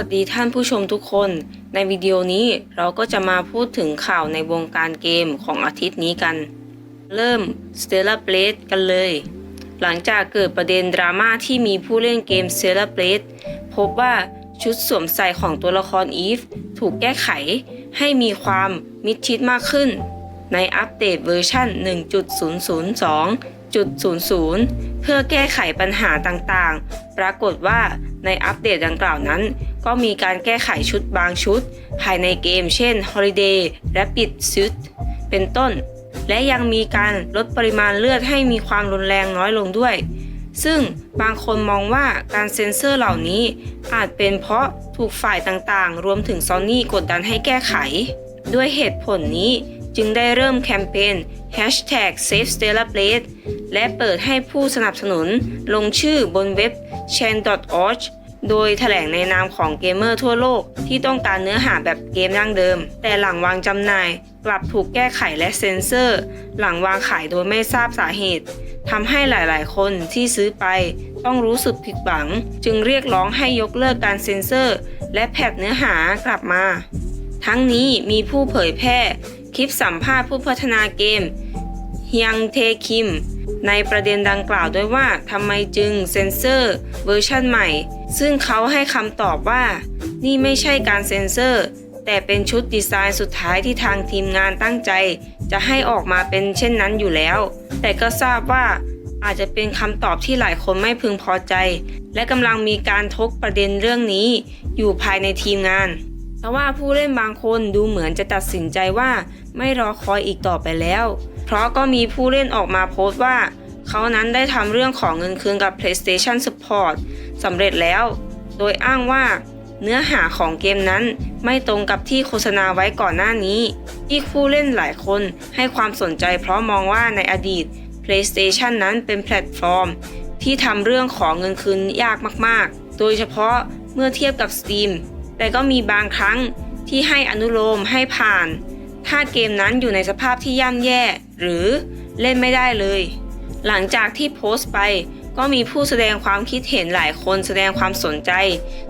วัสดีท่านผู้ชมทุกคน ในวิดีโอนี้เราก็จะมาพูดถึงข่าวในวงการเกมของอาทิตย์นี้กัน เริ่ม Stellar Blade กันเลย หลังจากเกิดประเด็นดราม่าที่มีผู้เล่นเกม Stellar Blade พบว่าชุดสวมใส่ของตัวละครอีฟถูกแก้ไข ให้มีความมิดชิดมากขึ้น ในอัปเดตเวอร์ชัน 1.002.00 เพื่อแก้ไขปัญหาต่างๆ ปรากฏว่าในอัปเดตดังกล่าวนั้น ก็มีการแก้ไขชุดบางชุด ภายในเกมเช่น Holiday Rapid Suit เป็นต้น และยังมีการลดปริมาณเลือดให้มีความรุนแรงน้อยลงด้วย ซึ่งบางคนมองว่าการเซ็นเซอร์เหล่านี้ อาจเป็นเพราะถูกฝ่ายต่างๆ รวมถึงซอนนี่กดดันให้แก้ไข ด้วยเหตุผลนี้จึงได้เริ่มแคมเปญ Hashtag Save Stellar Blade และเปิดให้ผู้สนับสนุนลงชื่อบนเว็บ chain.org โดยแถลงในนามของเกมเมอร์ทั่วโลกที่ต้องการเนื้อหาแบบเกมดั้งเดิม แต่หลังวางจำหน่าย กลับถูกแก้ไขและเซ็นเซอร์ หลังวางขายโดยไม่ทราบสาเหตุทำให้หลาย ๆ คนที่ซื้อไปต้องรู้สึกผิดหวัง จึงเรียกร้องให้ยกเลิกการเซ็นเซอร์ และแพทเนื้อหากลับมา ทั้งนี้มีผู้เผยแพร่ คลิปสัมภาษณ์ผู้พัฒนาเกมเฮียงเทคิม ในประเด็นดังกล่าวด้วยว่าทำไมจึงเซ็นเซอร์เวอร์ชันใหม่ ซึ่งเขาให้คำตอบว่า นี่ไม่ใช่การเซ็นเซอร์ แต่เป็นชุดดีไซน์สุดท้ายที่ทางทีมงานตั้งใจ จะให้ออกมาเป็นเช่นนั้นอยู่แล้ว แต่ก็ทราบว่าอาจจะเป็นคำตอบที่หลายคนไม่พึงพอใจ และกำลังมีการทกประเด็นเรื่องนี้ อยู่ภายในทีมงานเพราะว่าผู้เล่นบางคนดูเหมือนจะตัดสินใจว่าไม่รอคอยอีกต่อไปแล้ว เพราะก็มีผู้เล่นออกมาโพสต์ว่า เขานั้นได้ทำเรื่องของเงินคืนกับ PlayStation Support สำเร็จแล้ว โดยอ้างว่า เนื้อหาของเกมนั้นไม่ตรงกับที่โฆษณาไว้ก่อนหน้านี้ที่ผู้เล่นหลายคนให้ความสนใจเพราะมองว่าในอดีต PlayStation นั้นเป็นแพลตฟอร์ม ที่ทำเรื่องของเงินคืนยากมากๆ โดยเฉพาะเมื่อเทียบกับ Steam แต่ก็มีบางครั้งที่ให้อนุโลมให้ผ่าน ถ้าเกมนั้นอยู่ในสภาพที่ย่ำแย่ หรือเล่นไม่ได้เลย หลังจากที่โพสต์ไปก็มีผู้แสดงความคิดเห็นหลายคนแสดงความสนใจ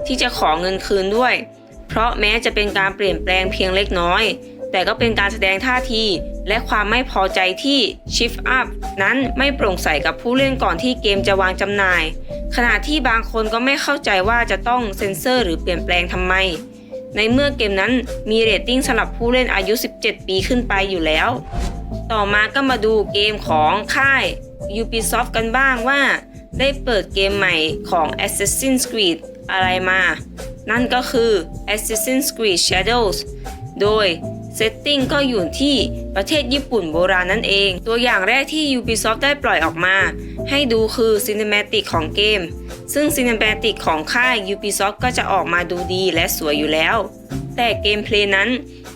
ที่จะขอเงินคืนด้วย เพราะแม้จะเป็นการเปลี่ยนแปลงเพียงเล็กน้อย แต่ก็เป็นการแสดงท่าที และความไม่พอใจที่ Shift Up นั้นไม่โปร่งใสกับผู้เล่นก่อนที่เกมจะวางจำหน่าย ขณะที่บางคนก็ไม่เข้าใจว่าจะต้องเซ็นเซอร์หรือเปลี่ยนแปลงทำไม ในเมื่อเกมนั้นมีเรตติ้งสำหรับผู้เล่นอายุ 17 ปีขึ้นไปอยู่แล้ว ต่อมาก็มาดูเกมของค่าย Ubisoft กันบ้างว่าได้เปิดเกมใหม่ของ Assassin's Creed อะไรมา นั่นก็คือ Assassin's Creed Shadows โดยเซตติ้งก็อยู่ที่ประเทศญี่ปุ่นโบราณนั่นเอง ตัวอย่างแรกที่ Ubisoft ได้ปล่อยออกมา ให้ดูคือ Cinematic ของเกม ซึ่ง Cinematic ของค่าย Ubisoft ก็จะออกมาดูดีและสวยอยู่แล้ว แต่เกมเพลย์นั้น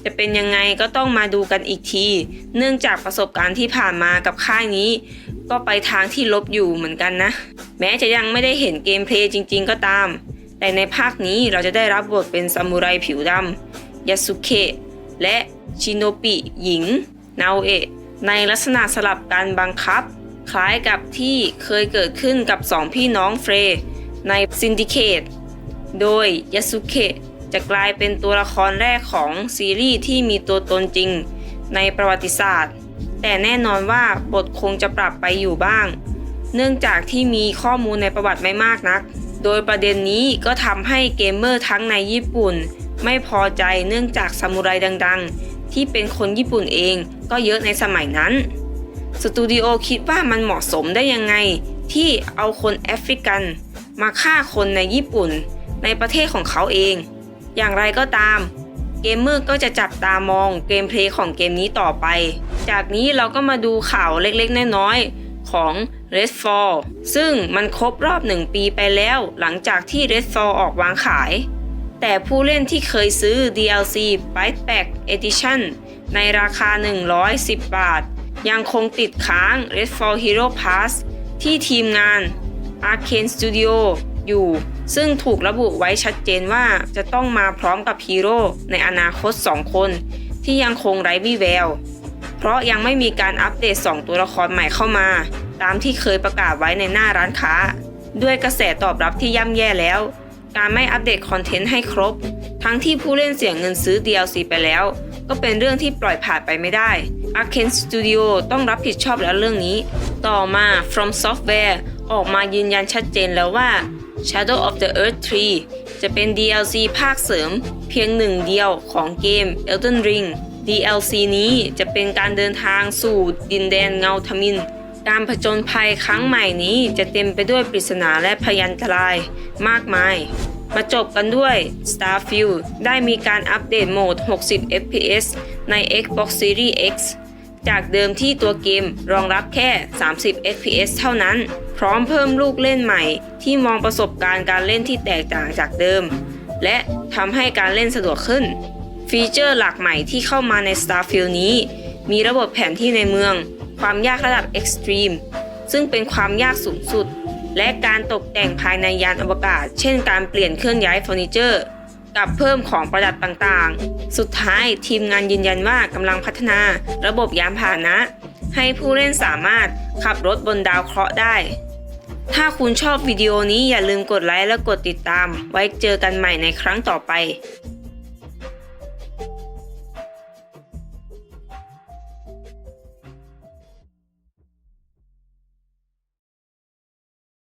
จะเป็นยังไงก็ต้องมาดูกันอีกที เนื่องจากประสบการณ์ที่ผ่านมากับค่ายนี้ ก็ไปทางที่ลบอยู่เหมือนกันนะ แม้จะยังไม่ได้เห็นเกมเพลย์จริง ๆ ก็ตาม แต่ในภาคนี้เราจะได้รับบทเป็นซามูไรผิวดำยาสุเคะและชิโนปิหญิง นาโอเอะในลักษณะสลับการบังคับ คล้ายกับที่เคยเกิดขึ้นกับสองพี่น้องเฟร์ในซินดิเคตโดยยาสุเคะ จะกลายเป็นตัวละครแรกของซีรีส์ที่มีตัวตนจริงในประวัติศาสตร์ แต่แน่นอนว่าบทคงจะปรับไปอยู่บ้าง เนื่องจากที่มีข้อมูลในประวัติไม่มากนัก โดยประเด็นนี้ก็ทำให้เกมเมอร์ทั้งในญี่ปุ่น ไม่พอใจเนื่องจากซามูไรดังๆ ที่เป็นคนญี่ปุ่นเองก็เยอะในสมัยนั้น สตูดิโอคิดว่ามันเหมาะสมได้ยังไงที่เอาคนแอฟริกัน มาฆ่าคนในญี่ปุ่น ในประเทศของเขาเอง อย่างไรก็ตาม เกมเมอร์ก็จะจับตามองเกมเพลย์ของเกมนี้ต่อไป จากนี้เราก็มาดูข่าวเล็กๆ น้อยๆ ของ Redfall ซึ่งมันครบรอบหนึ่งปีไปแล้วหลังจากที่ Redfall ออกวางขาย แต่ผู้เล่นที่เคยซื้อ DLC Byte Pack Edition ในราคา 110 บาท ยังคงติดค้าง Redfall Hero Pass ที่ทีมงาน Arcane Studio อยู่ ซึ่งถูกระบุไว้ชัดเจนว่าจะต้องมาพร้อมกับฮีโร่ในอนาคต 2 คน ที่ยังคงไร้วี่แวว เพราะยังไม่มีการอัปเดต 2 ตัวละครใหม่เข้ามา ตามที่เคยประกาศไว้ในหน้าร้านค้า ด้วยกระแสตอบรับที่ย่ำแย่แล้ว การไม่อัปเดตคอนเทนต์ให้ครบ ทั้งที่ผู้เล่นเสียเงินซื้อ DLC ไปแล้ว ก็เป็นเรื่องที่ปล่อยผ่านไปไม่ได้ Arkane Studio ต้องรับผิดชอบแล้วเรื่องนี้ ต่อมา From Software ออกมายืนยันชัดเจนแล้วว่า Shadow of the Earth 3 จะเป็น DLC ภาคเสริมเพียงหนึ่งเดียวของเกม Elden Ring DLC นี้จะเป็นการเดินทางสู่ดินแดนเงาทมิน การผจญภัยครั้งใหม่นี้จะเต็มไปด้วยปริศนาและพยันตรายมากมาย มาจบกันด้วย Starfield ได้มีการอัปเดตโหมด 60 fps ใน Xbox Series X จากเดิมที่ตัวเกมรองรับแค่ 30 fps เท่านั้น พร้อมเพิ่มลูกเล่นใหม่ ที่มองประสบการณ์การเล่นที่แตกต่างจากเดิม และทำให้การเล่นสะดวกขึ้น ฟีเจอร์หลักใหม่ที่เข้ามาใน Starfield นี้ มีระบบแผนที่ในเมือง ความยากระดับ Extreme ซึ่งเป็นความยากสูงสุด และการตกแต่งภายในยานอวกาศ เช่นการเปลี่ยนเคลื่อนย้ายเฟอร์นิเจอร์ กับเพิ่มของประดับต่างๆ สุดท้ายทีมงานยืนยันว่ากำลังพัฒนาระบบยานพาหนะ ให้ผู้เล่นสามารถขับรถบนดาวเคราะห์ได้ ถ้าคุณชอบวิดีโอนี้อย่าลืมกดไลค์และกดติดตาม ไว้เจอกันใหม่ในครั้งต่อไป